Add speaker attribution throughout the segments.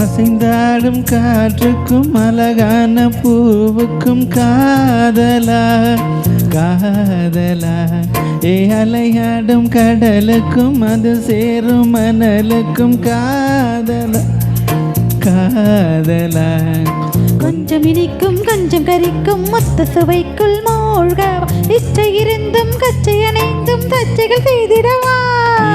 Speaker 1: அசைந்தாடும் காற்றுக்கும் அழகான பூவுக்கும் காதலா காதலா. ஏ அலையாடும் கடலுக்கும் அது சேரும் மணலுக்கும் காதலா காதலா.
Speaker 2: கொஞ்சம் இனிக்கும் கொஞ்சம் கரிக்கும் மொத்த சுவைக்குள் மூழ்க. இச்சை இருந்தும் கச்சை அணைந்தும் தச்சைகள் செய்திடவா.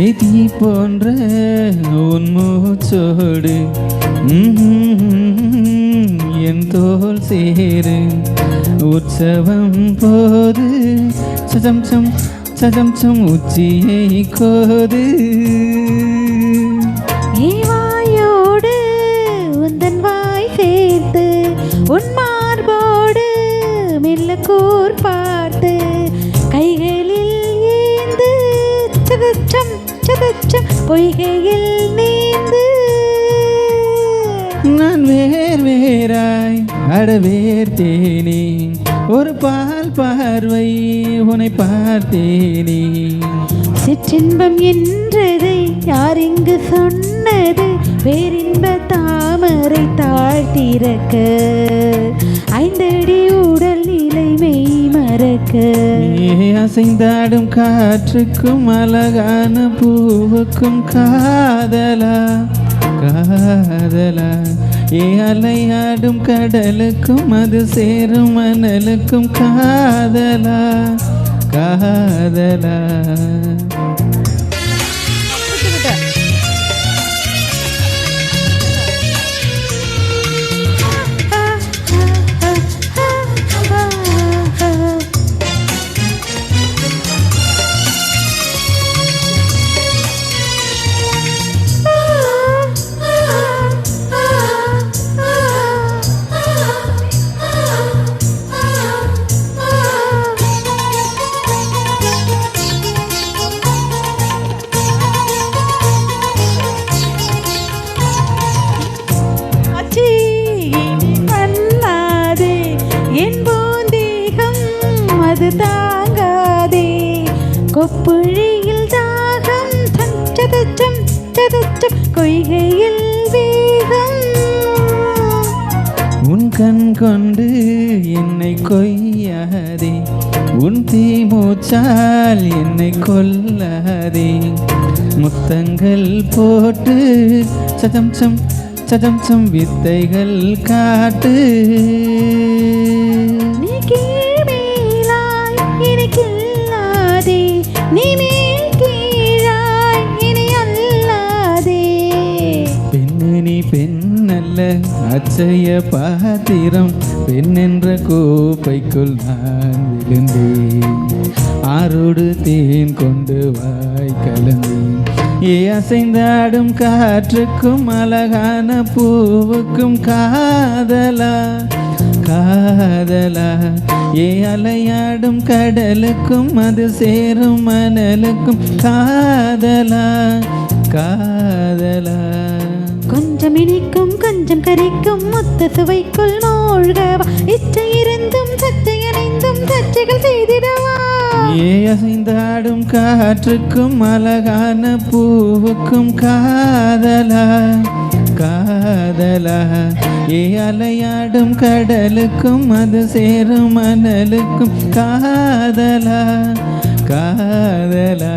Speaker 1: ஏதி போன்ற உன் மூச்சோடு என் தோல் சேரு. உற்சவம் போது சஜம் சம் சஜம் சம் உச்சியை கோது.
Speaker 2: வாயோடு உந்தன் வாய் சேர்த்து உன் மார்போடு மெல்ல கூர் பொய்கையில் நீந்து
Speaker 1: நான் வேர் வேறாய் அடவேர்த்தேனே ஒரு பால் பார்வை உன்னை பார்த்தேனே.
Speaker 2: சிற்றின்பம் என்றதை யார் இங்கு சொன்னது? பேரின்ப தாமரை தாழ்த்திறக்க. ஐந்தடி
Speaker 1: அசைந்தாடும் காற்றுக்கும் அழகான பூவுக்கும் காதலா காதலா. ஏ அலையாடும் கடலுக்கும் அது சேரும் மணலுக்கும் காதலா காதலா.
Speaker 2: அது தாங்காதே. கொப்புழியில் தாகம் தம் சதச்சம் சதச்சம் கொய்கையில் வேகம்.
Speaker 1: உன் கண் கொண்டு என்னை கொய்யாதே. உன் தீமூச்சால் என்னை கொல்லாதே. முத்தங்கள் போட்டு சதம்சம் சதம்சம் வித்தைகள் காட்டு. அச்சய பாத்திரம் பெண்ணென்ற கோப்பைக்குள் நான் விழுந்தேன். ஆரோடு தேன் கொண்டு வாய் கலந்தேன். ஏ அசைந்தாடும் காற்றுக்கும் அழகான பூவுக்கும் காதலா? காதலா? ஏ அலையாடும் கடலுக்கும் அது சேரும் மணலுக்கும் காதலா? காதலா?
Speaker 2: கொஞ்சம் இனிக்கும் கொஞ்சம் கரைக்கும் மொத்த சுவைக்குள் மூழ்கவா. இச்சை இருந்தும் சச்சை அணைந்தும் சர்ச்சைகள் செய்திடவா
Speaker 1: ஏ அசைந்தாடும் காற்றுக்கும் அழகான பூவுக்கும் காதலா காதலா. ஏ அலையாடும் கடலுக்கும் அது சேரும் மணலுக்கும் காதலா காதலா.